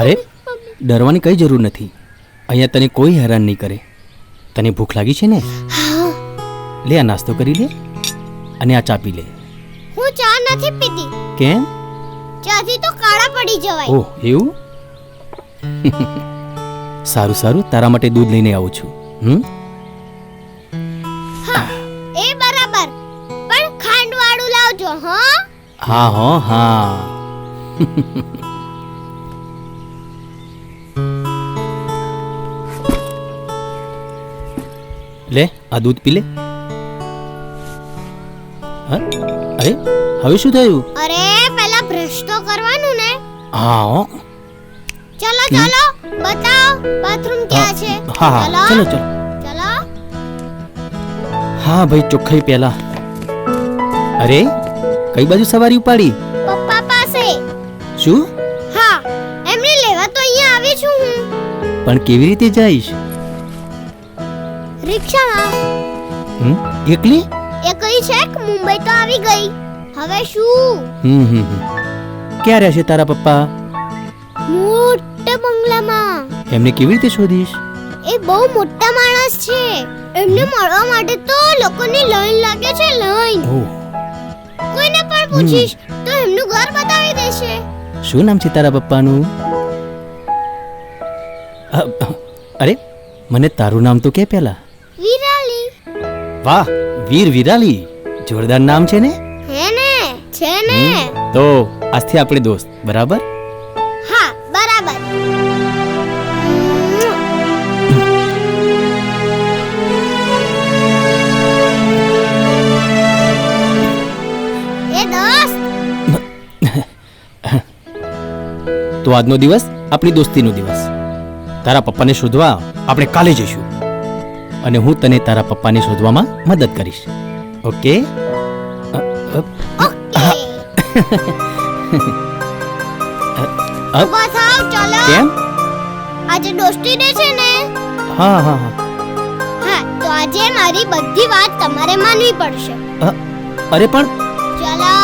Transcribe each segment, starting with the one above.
અરે ડરવાની કઈ જરૂર નથી. અહીંયા તને કોઈ હેરાન નહીં કરે. તને ભૂખ લાગી છે ને? લે આ નાસ્તો કરી લે અને આ ચા પી લે. હું ચા નથી પીતી. કેમ? ચાથી તો કાળા પડી જવાય. ઓહ એવું? સારું સારું. તારા માટે દૂધ લઈને આવું છું. હમ? હા એ બરાબર. પણ ખાંડ લાવજો હા? હા હો હા. લે આ દૂધ પી લે. હા? અરે હવે શું થયું? અરે પેલા બ્રશ તો કરવાનું ને. હા ચલો ચલો બતાવો બાથરૂમ ક્યાં છે? હા ચલો ચલો ચલો. હા ભાઈ ચોખ્ખાઈ પહેલા અરે કઈ બાજુ સવારી ઉપાડી? પપ્પા પાસે. શું? હા એમને લેવા તો અહીંયા આવી છું હું. પણ કેવી રીતે જઈશ? રિક્ષામાં હમ? એકલી? એ કઈ છે કે મુંબઈ તો આવી ગઈ? હવે શું? હમ હમ. ક્યાં રહેશે તારા પપ્પા? મોટા બંગલામાં. એમને કેવી રીતે શોધીશ? એ બહુ મોટા માણસ છે. એમને મળવા માટે તો લોકોની લાઈન લાગે છે લાઈન. કોઈને પણ પૂછીશ તો એમનું ઘર બતાવી દેશે. શું નામ છે તારા પપ્પાનું? અરે મને તારું નામ તો કે પહેલા? વાહ વીર વિરાલી જોરદાર નામ છે ને? હે ને છે ને. તો આજથી આપણે દોસ્ત બરાબર? હા બરાબર. એ દોસ્ત. તો આજનો દિવસ આપણી દોસ્તીનો દિવસ. તારા પપ્પાને શોધવા આપણે કાલે જઈશું. અને હું તને તારા પપ્પાને શોધવામાં મદદ કરીશ ઓકે કેમ આજે દોસ્તી ડે છે ને હા હા હા હા તો આજે મારી બધી વાત તમારે માનવી પડશે અરે પણ ચલો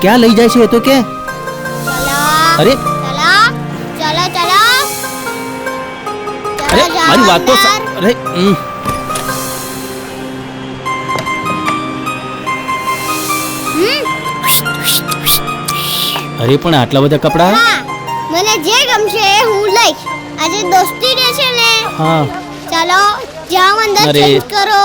ક્યાં લઈ જાય છે તો કે ચલો અરે ચલો ચલો ચલો અરે મારી વાત તો. અરે અરે પણ આટલા બધા કપડા? મને જે ગમશે એ હું લઈશ. આજે દોસ્તી ડે છે ને હા. ચાલો જાઓ અંદર ચેન્જ કરો.